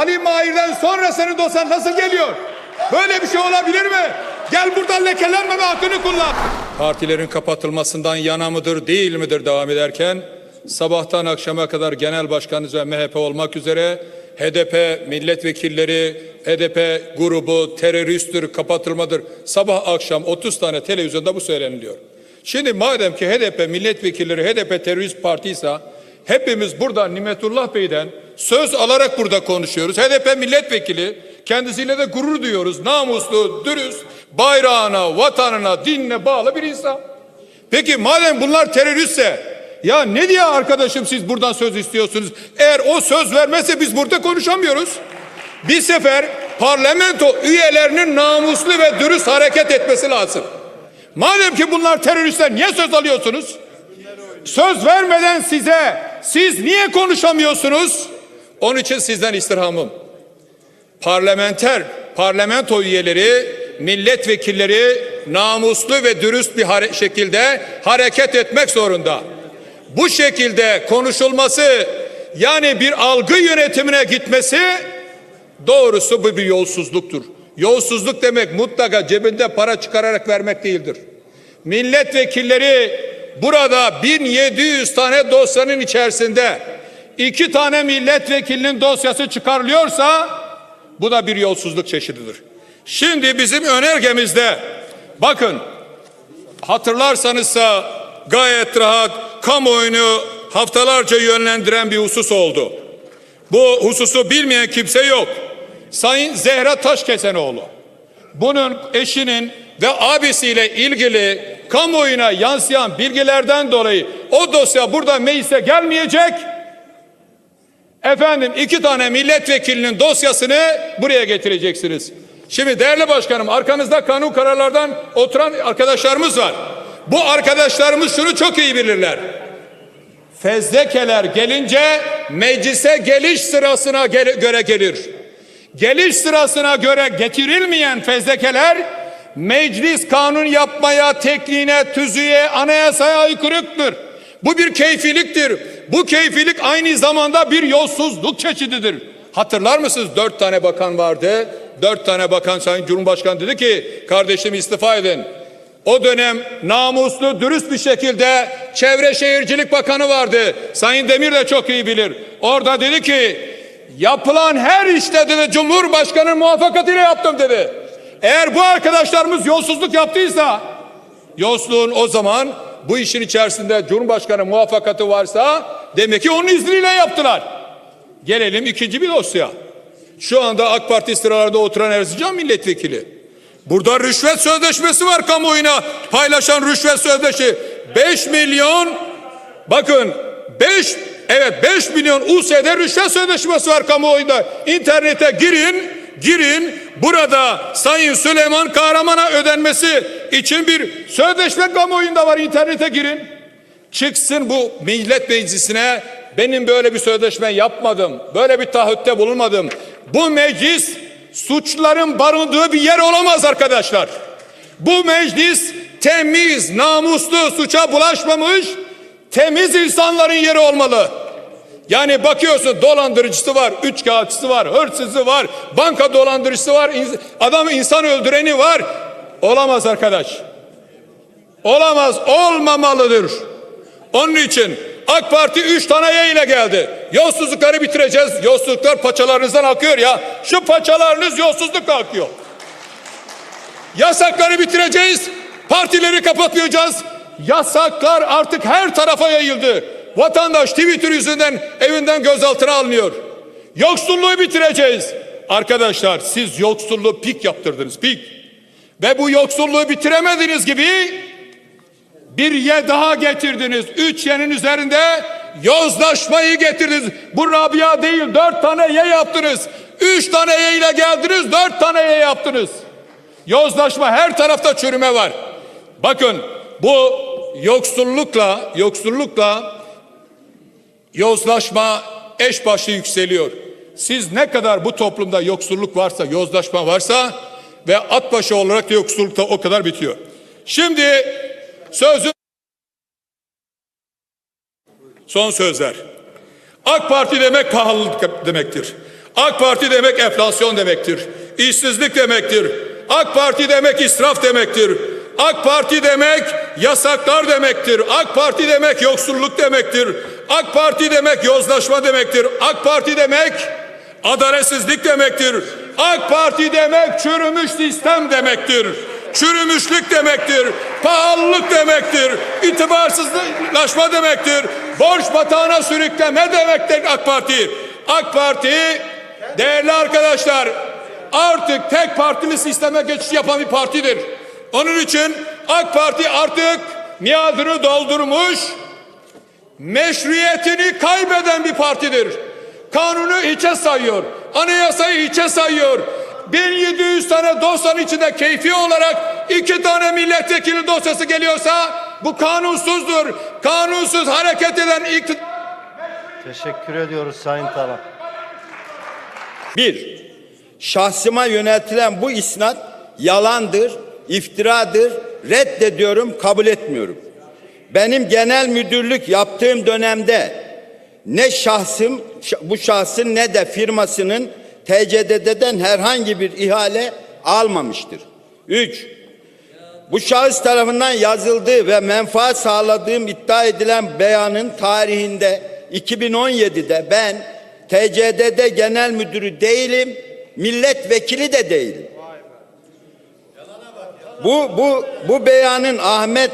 Ali Mahir'den sonra senin dosyan nasıl geliyor? Böyle bir şey olabilir mi? Gel buradan lekelenmeme hakkını kullan. Partilerin kapatılmasından yana mıdır değil midir devam ederken sabahtan akşama kadar genel başkanınız ve MHP olmak üzere HDP milletvekilleri, HDP grubu teröristtir, kapatılmadır. Sabah akşam 30 tane televizyonda bu söyleniliyor. Şimdi madem ki HDP milletvekilleri HDP terörist partiyse hepimiz burada Nimetullah Bey'den söz alarak burada konuşuyoruz. HDP milletvekili kendisiyle de gurur duyuyoruz. Namuslu, dürüst, bayrağına, vatanına, dinine bağlı bir insan. Peki madem bunlar teröristse ya ne diye arkadaşım siz buradan söz istiyorsunuz? Eğer o söz vermezse biz burada konuşamıyoruz. Bir sefer parlamento üyelerinin namuslu ve dürüst hareket etmesi lazım. Madem ki bunlar teröristler niye söz alıyorsunuz? Söz vermeden size siz niye konuşamıyorsunuz? Onun için sizden istirhamım. Parlamenter, parlamento üyeleri, milletvekilleri namuslu ve dürüst bir hare- şekilde hareket etmek zorunda. Bu şekilde konuşulması yani bir algı yönetimine gitmesi doğrusu bu bir yolsuzluktur. Yolsuzluk demek mutlaka cebinde para çıkararak vermek değildir. Milletvekilleri burada 1700 tane dosyanın içerisinde iki tane milletvekilinin dosyası çıkarılıyorsa bu da bir yolsuzluk çeşididir. Şimdi bizim önergemizde bakın hatırlarsanızsa gayet rahat kamuoyunu haftalarca yönlendiren bir husus oldu. Bu hususu bilmeyen kimse yok. Sayın Zehra Taşkesenoğlu bunun eşinin ve abisiyle ilgili kamuoyuna yansıyan bilgilerden dolayı o dosya burada meclise gelmeyecek. Efendim iki tane milletvekilinin dosyasını buraya getireceksiniz. Şimdi değerli başkanım arkanızda kanun kararlardan oturan arkadaşlarımız var. Bu arkadaşlarımız şunu çok iyi bilirler. Fezlekeler gelince meclise geliş sırasına göre gelir. Geliş sırasına göre getirilmeyen fezlekeler meclis kanun yapmaya, tekniğine, tüzüğe, anayasaya aykırıktır. Bu bir keyfiliktir. Bu keyfilik aynı zamanda bir yolsuzluk çeşididir. Hatırlar mısınız? Dört tane bakan vardı. Dört tane bakan Sayın Cumhurbaşkanı dedi ki kardeşim istifa edin. O dönem namuslu, dürüst bir şekilde Çevre Şehircilik Bakanı vardı. Sayın Demir de çok iyi bilir. Orada dedi ki yapılan her işte dedi Cumhurbaşkanı muvaffakatıyla yaptım dedi. Eğer bu arkadaşlarımız yolsuzluk yaptıysa yolsuzluğun o zaman bu işin içerisinde Cumhurbaşkanı muvaffakatı varsa demek ki onun izniyle yaptılar. Gelelim ikinci bir dosya. Şu anda AK Parti sıralarında oturan Erzincan milletvekili. Burada rüşvet sözleşmesi var kamuoyuna paylaşan rüşvet sözleşi. 5 milyon bakın 5 evet 5 milyon USD rüşvet sözleşmesi var kamuoyunda. İnternete girin girin burada Sayın Süleyman Kahraman'a ödenmesi için bir sözleşme kamuoyunda var internete girin. Çıksın bu millet meclisine benim böyle bir sözleşme yapmadım. Böyle bir taahhütte bulunmadım. Bu meclis suçların barındığı bir yer olamaz arkadaşlar. Bu meclis temiz, namuslu, suça bulaşmamış, temiz insanların yeri olmalı. Yani bakıyorsun dolandırıcısı var, üç kağıtçısı var, hırsızı var, banka dolandırıcısı var, ins- adam insan öldüreni var. Olamaz arkadaş. Olamaz, olmamalıdır. Onun için AK Parti üç tane yay ile geldi. Yolsuzlukları bitireceğiz. Yolsuzluklar paçalarınızdan akıyor ya. Şu paçalarınız yolsuzlukla akıyor. Yasakları bitireceğiz. Partileri kapatmayacağız. Yasaklar artık her tarafa yayıldı. Vatandaş Twitter yüzünden evinden gözaltına alınıyor. Yoksulluğu bitireceğiz. Arkadaşlar siz yoksulluğu pik yaptırdınız pik. Ve bu yoksulluğu bitiremediğiniz gibi bir ye daha getirdiniz. Üç yenin üzerinde yozlaşmayı getirdiniz. Bu Rabia değil dört tane ye yaptınız. Üç tane ye ile geldiniz dört tane ye yaptınız. Yozlaşma her tarafta çürüme var. Bakın bu yoksullukla yoksullukla yozlaşma eş başlı yükseliyor. Siz ne kadar bu toplumda yoksulluk varsa, yozlaşma varsa ve at başı olarak da yoksulluk da o kadar bitiyor. Şimdi sözü son sözler. AK Parti demek pahalılık demektir. AK Parti demek enflasyon demektir. İşsizlik demektir. AK Parti demek israf demektir. AK Parti demek yasaklar demektir. AK Parti demek yoksulluk demektir. AK Parti demek yozlaşma demektir. AK Parti demek adaletsizlik demektir. AK Parti demek çürümüş sistem demektir. Çürümüşlük demektir. Pahalılık demektir. itibarsızlaşma demektir. Borç batağına sürükleme demektir AK Parti. AK Parti değerli arkadaşlar artık tek partili sisteme geçiş yapan bir partidir. Onun için AK Parti artık miadını doldurmuş, meşruiyetini kaybeden bir partidir. Kanunu hiçe sayıyor. Anayasayı hiçe sayıyor. 1700 tane dosyanın içinde keyfi olarak iki tane milletvekili dosyası geliyorsa bu kanunsuzdur. Kanunsuz hareket eden iktidar Teşekkür ediyoruz Sayın Talan. Bir, şahsıma yöneltilen bu isnat yalandır, iftiradır, reddediyorum, kabul etmiyorum. Benim genel müdürlük yaptığım dönemde ne şahsım, bu şahsın ne de firmasının TCDD'den herhangi bir ihale almamıştır. Üç, bu şahıs tarafından yazıldığı ve menfaat sağladığım iddia edilen beyanın tarihinde 2017'de ben TCDD Genel Müdürü değilim, milletvekili de değilim. Bu bu bu beyanın Ahmet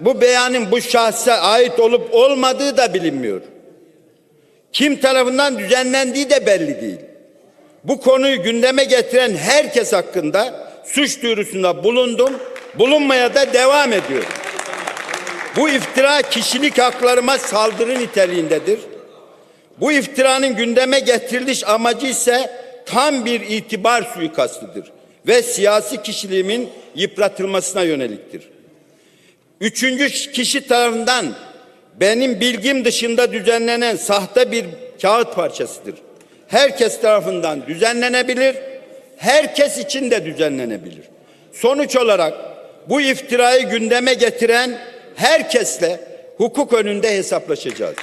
bu beyanın bu şahsa ait olup olmadığı da bilinmiyor. Kim tarafından düzenlendiği de belli değil. Bu konuyu gündeme getiren herkes hakkında suç duyurusunda bulundum, bulunmaya da devam ediyorum. Bu iftira kişilik haklarıma saldırı niteliğindedir. Bu iftiranın gündeme getiriliş amacı ise tam bir itibar suikastıdır ve siyasi kişiliğimin yıpratılmasına yöneliktir. Üçüncü kişi tarafından benim bilgim dışında düzenlenen sahte bir kağıt parçasıdır. Herkes tarafından düzenlenebilir, herkes için de düzenlenebilir. Sonuç olarak bu iftirayı gündeme getiren herkesle hukuk önünde hesaplaşacağız.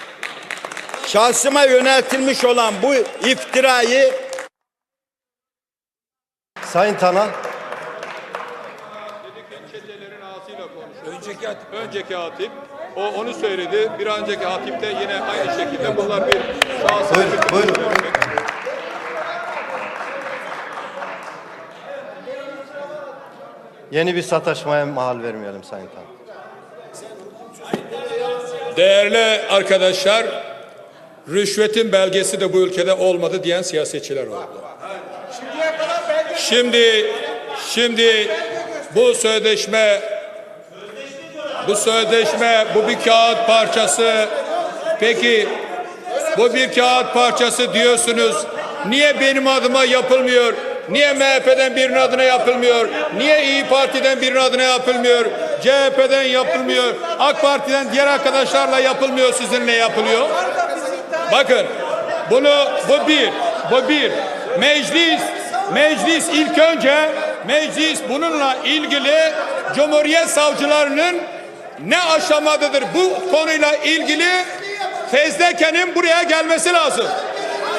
Şahsıma yöneltilmiş olan bu iftirayı Sayın Talan. Önceki hatip, önceki hatip o onu söyledi. Bir önceki hatip de yine aynı şekilde bunlar bir şahsi Buyurun, buyurun. Yeni bir sataşmaya mahal vermeyelim Sayın Talan. Değerli arkadaşlar, rüşvetin belgesi de bu ülkede olmadı diyen siyasetçiler oldu. Şimdi şimdi bu sözleşme bu sözleşme bu bir kağıt parçası. Peki bu bir kağıt parçası diyorsunuz. Niye benim adıma yapılmıyor? Niye MHP'den birinin adına yapılmıyor? Niye İyi Parti'den birinin adına yapılmıyor? CHP'den yapılmıyor. AK Parti'den diğer arkadaşlarla yapılmıyor. Sizinle yapılıyor. Bakın bunu bu bir, bu bir. Meclis, meclis ilk önce meclis bununla ilgili Cumhuriyet savcılarının ne aşamadadır bu konuyla ilgili fezlekenin buraya gelmesi lazım.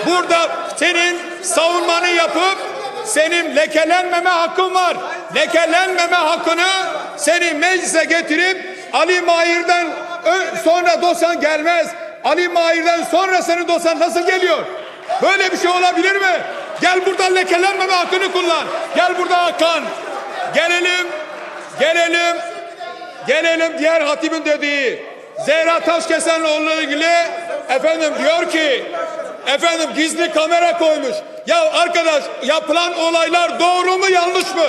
Burada senin savunmanı yapıp senin lekelenmeme hakkın var. Lekelenmeme hakkını seni meclise getirip Ali Mahir'den sonra dosyan gelmez. Ali Mahir'den sonra senin dosyan nasıl geliyor? Böyle bir şey olabilir mi? Gel burada lekelenmeme hakkını kullan. Gel burada Hakan. Gelelim, gelelim, gelelim diğer hatibin dediği. Zehra Taşkesenoğlu'na ilgili efendim diyor ki efendim gizli kamera koymuş. Ya arkadaş yapılan olaylar doğru mu yanlış mı?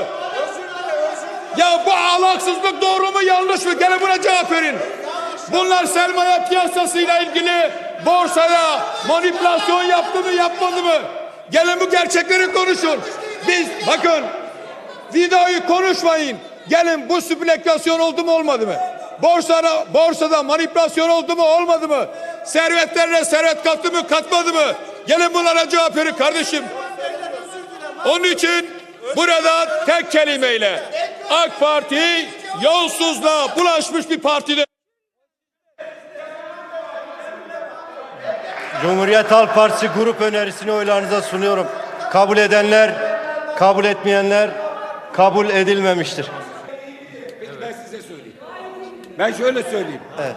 Ya bu ahlaksızlık doğru mu yanlış mı? Gene buna cevap verin. Bunlar sermaye piyasasıyla ilgili borsaya manipülasyon yaptı mı yapmadı mı? Gelin bu gerçekleri konuşun. Biz bakın videoyu konuşmayın. Gelin bu spekülasyon oldu mu olmadı mı? Borsada, borsada manipülasyon oldu mu olmadı mı? Servetlerine servet kattı mı katmadı mı? Gelin bunlara cevap verin kardeşim. Onun için burada tek kelimeyle AK Parti yolsuzluğa bulaşmış bir partidir. Cumhuriyet Halk Partisi grup önerisini oylarınıza sunuyorum. Kabul edenler, kabul etmeyenler kabul edilmemiştir. Ben size söyleyeyim. Ben şöyle söyleyeyim. Evet.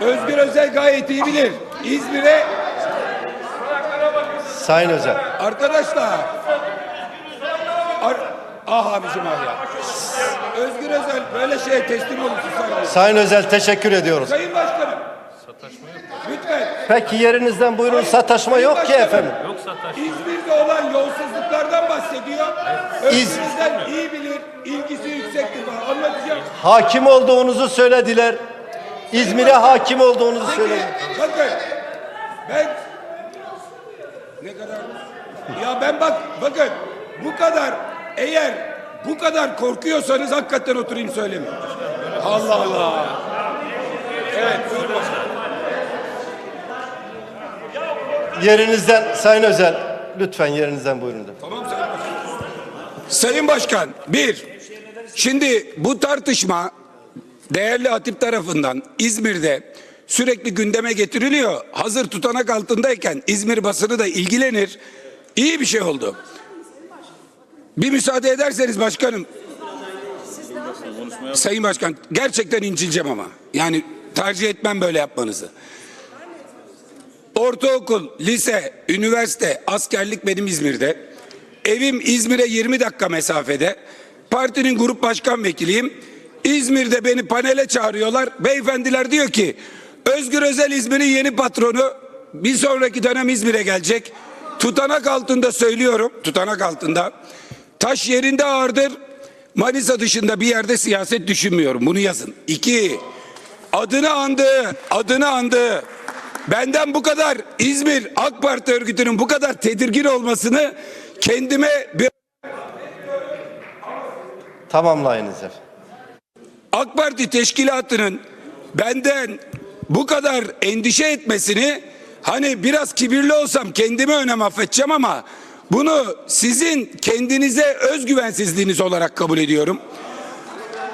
Özgür Özel gayet iyi bilir. İzmir'e Sayın Özel. arkadaşlar Ar ah abicim ah ya. Özgür Özel böyle şeye teslim olursun sen. Sayın Özel teşekkür ediyoruz. Sayın Başkanım. Lütfen. Peki yerinizden buyurun sataşma yok ki efendim. İzmir'de olan yolsuzluklardan bahsediyor. İz- Özel iyi bilir. ilgisi yüksektir bana. Anlatacağım. Hakim olduğunuzu söylediler. İzmir'e hakim olduğunuzu söylediler. Bakın ben ne kadar ya ben bak bakın bu kadar eğer bu kadar korkuyorsanız hakikaten oturayım söylemeyin. Allah Allah. Evet. buyurun başkanım. Yerinizden Sayın Özel lütfen yerinizden buyurun. Tamam Sayın Başkan. Sayın Başkan bir şimdi bu tartışma değerli Hatip tarafından İzmir'de sürekli gündeme getiriliyor. Hazır tutanak altındayken İzmir basını da ilgilenir. İyi bir şey oldu. Bir müsaade ederseniz başkanım. Sayın Başkan gerçekten incileceğim ama. Yani tercih etmem böyle yapmanızı. Ortaokul, lise, üniversite, askerlik benim İzmir'de. Evim İzmir'e 20 dakika mesafede. Partinin grup başkan vekiliyim. İzmir'de beni panele çağırıyorlar. Beyefendiler diyor ki Özgür Özel İzmir'in yeni patronu bir sonraki dönem İzmir'e gelecek. Tutanak altında söylüyorum. Tutanak altında. Taş yerinde ağırdır. Manisa dışında bir yerde siyaset düşünmüyorum. Bunu yazın. İki, adını andı, adını andı. Benden bu kadar İzmir AK Parti örgütünün bu kadar tedirgin olmasını kendime bir Tamamlayınız efendim. AK Parti teşkilatının benden bu kadar endişe etmesini hani biraz kibirli olsam kendime önem affedeceğim ama bunu sizin kendinize özgüvensizliğiniz olarak kabul ediyorum.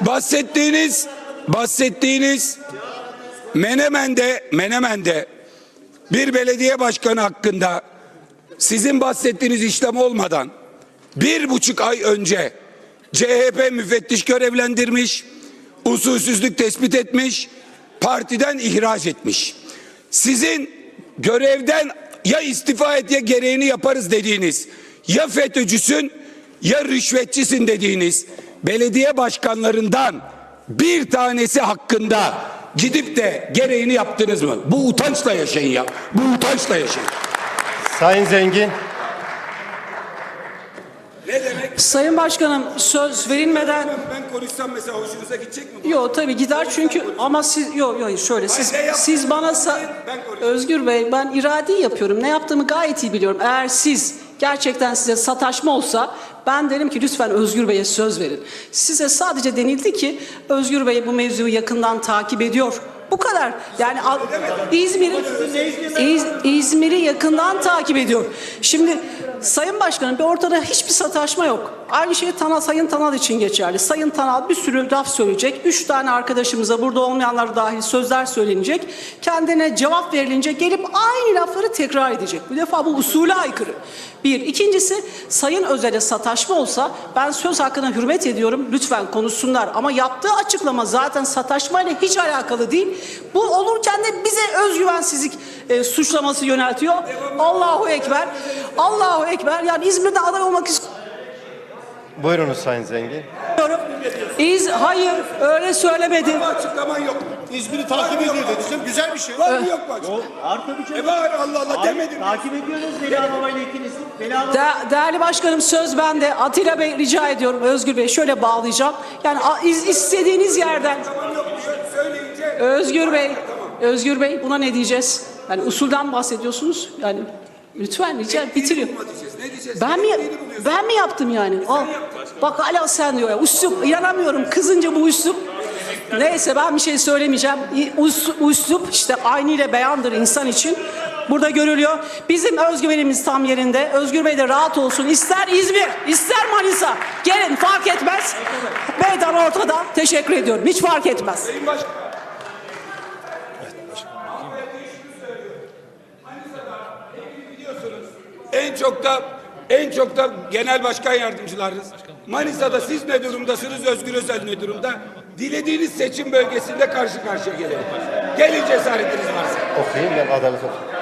Bahsettiğiniz bahsettiğiniz Menemen'de Menemen'de bir belediye başkanı hakkında sizin bahsettiğiniz işlem olmadan bir buçuk ay önce CHP müfettiş görevlendirmiş, usulsüzlük tespit etmiş, partiden ihraç etmiş. Sizin görevden ya istifa et ya gereğini yaparız dediğiniz, ya FETÖ'cüsün ya rüşvetçisin dediğiniz belediye başkanlarından bir tanesi hakkında gidip de gereğini yaptınız mı? Bu utançla yaşayın ya. Bu utançla yaşayın. Sayın Zengin. Ne demek? Sayın Başkanım söz verilmeden Ben konuşsam mesela hoşunuza gidecek mi? Yok tabii gider çünkü ama siz yok yok şöyle siz ne siz bana sa- Ben konuşayım. Özgür Bey ben iradi yapıyorum. Ne yaptığımı gayet iyi biliyorum. Eğer siz gerçekten size sataşma olsa ben derim ki lütfen Özgür Bey'e söz verin. Size sadece denildi ki Özgür Bey bu mevzuyu yakından takip ediyor. Bu kadar. Yani İzmir'i İz, İzmir'i yakından takip ediyor. Şimdi Sayın Başkanım bir ortada hiçbir sataşma yok. Aynı şey Tanal, Sayın Tanal için geçerli. Sayın Tanal bir sürü laf söyleyecek. Üç tane arkadaşımıza burada olmayanlar dahil sözler söylenecek. Kendine cevap verilince gelip aynı lafları tekrar edecek. Bu defa bu usule aykırı. Bir. İkincisi Sayın Özel'e sataşma olsa ben söz hakkına hürmet ediyorum. Lütfen konuşsunlar. Ama yaptığı açıklama zaten sataşmayla hiç alakalı değil. Bu olurken de bize özgüvensizlik e, suçlaması yöneltiyor. Allahu Ekber. Allahu Ekber. Yani İzmir'de aday olmak istiyorum. Buyurunuz Sayın Zengin. İz, hayır öyle söylemedim. Açıklaman yok. İzmir'i takip ediyor dedim. Güzel bir şey. Var mı yok mu açıklama? Var tabii canım. E var Allah Allah demedim. Takip ediyoruz Veli Baba ile. Veli Baba De- değerli başkanım söz bende. Atilla Bey rica ediyorum. Özgür Bey şöyle bağlayacağım. Yani a- iz- istediğiniz yerden. Söyleyince Özgür Bey, Özgür Bey buna ne diyeceğiz? Yani usulden bahsediyorsunuz. Yani lütfen rica bitiriyor. diyeceğiz? Ne diyeceğiz? Ben mi ben mi yaptım yani? Al. Bak hala sen diyor ya. Üslup inanamıyorum. Kızınca bu üslup. Neyse ben bir şey söylemeyeceğim. Üslup işte aynı ile beyandır insan için. Burada görülüyor. Bizim özgüvenimiz tam yerinde. Özgür Bey de rahat olsun. İster İzmir, ister Manisa. Gelin fark etmez. Meydan ortada. Teşekkür ediyorum. Hiç fark etmez. Sayın Başkan. en çok da en çok da genel başkan yardımcılarınız. Manisa'da siz ne durumdasınız? Özgür Özel ne durumda? Dilediğiniz seçim bölgesinde karşı karşıya gelelim. Gelin cesaretiniz varsa. Okuyayım ben adalet okuyayım.